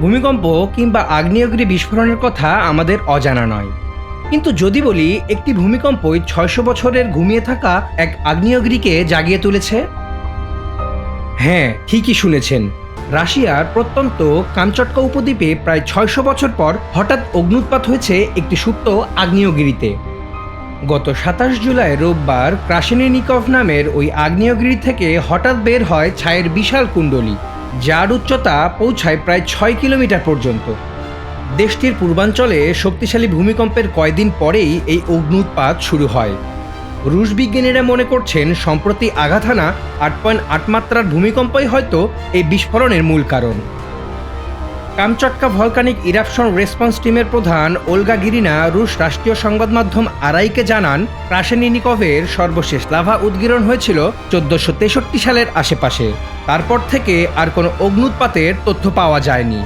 ভূমিকম্প কিংবা আগ্নেয়গিরি বিস্ফোরণের কথা আমাদের অজানা নয়। কিন্তু যদি বলি, একটি ভূমিকম্পই ছয়শো বছরের ঘুমিয়ে থাকা এক আগ্নেয়গিরিকে জাগিয়ে তুলেছে? হ্যাঁ ঠিকই শুনেছেন। রাশিয়ার প্রত্যন্ত কামচটকা উপদ্বীপে প্রায় ছয়শো বছর পর হঠাৎ অগ্নুৎপাত হয়েছে একটি সুপ্ত আগ্নেয়গিরিতে। গত সাতাশ জুলাই রোববার ক্রাসেনিনিকভ নামের ওই আগ্নেয়গিরি থেকে হঠাৎ বের হয় ছায়ের বিশাল কুণ্ডলী। যার উচ্চতা পৌঁছায় প্রায় ছয় কিলোমিটার পর্যন্ত। দেশটির পূর্বাঞ্চলে শক্তিশালী ভূমিকম্পের কয়দিন পরেই এই অগ্নুৎপাত শুরু হয়। রুশ বিজ্ঞানীরা মনে করছেন, সম্প্রতি আঘাত হানা আট পয়েন্ট আট মাত্রার ভূমিকম্পই হয়তো এই বিস্ফোরণের মূল কারণ। কামচটকা ভলকানিক ইরাপশন রেসপন্স টিমের প্রধান ওলগা গিরিনা রুশ রাষ্ট্রীয় সংবাদ মাধ্যম আরাইকে জানান ক্রাসেনিনিকভের সর্বশেষ লাভা উদ্গীরণ হয়েছিল চোদ্দশো তেষট্টি সালের আশেপাশে। তারপর থেকে আর কোনো অগ্নুৎপাতের তথ্য পাওয়া যায়নি।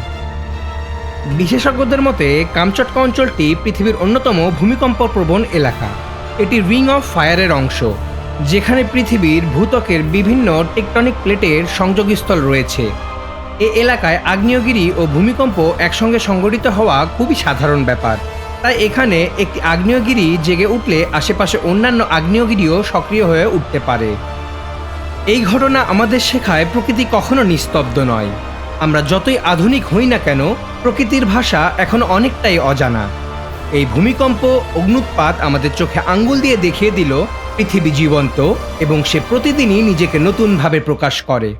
বিশেষজ্ঞদের মতে, কামচটকা অঞ্চলটি পৃথিবীর অন্যতম ভূমিকম্প প্রবণ এলাকা। এটি রিং অফ ফায়ারের অংশ, যেখানে পৃথিবীর ভূত্বকের বিভিন্ন টেকটনিক প্লেটের সংযোগস্থল রয়েছে। এ এলাকায় আগ্নেয়গিরি ও ভূমিকম্প একসঙ্গে সংঘটিত হওয়া খুবই সাধারণ ব্যাপার। তাই এখানে একটি আগ্নেয়গিরি জেগে উঠলে আশেপাশে অন্যান্য আগ্নেয়গিরিও সক্রিয় হয়ে উঠতে পারে। এই ঘটনা আমাদের শেখায় প্রকৃতি কখনো নিস্তব্ধ নয়। আমরা যতই আধুনিক হই না কেন, প্রকৃতির ভাষা এখনও অনেকটাই অজানা। এই ভূমিকম্প, অগ্নুৎপাত আমাদের চোখে আঙ্গুল দিয়ে দেখিয়ে দিল পৃথিবী জীবন্ত এবং সে প্রতিদিনই নিজেকে নতুনভাবে প্রকাশ করে।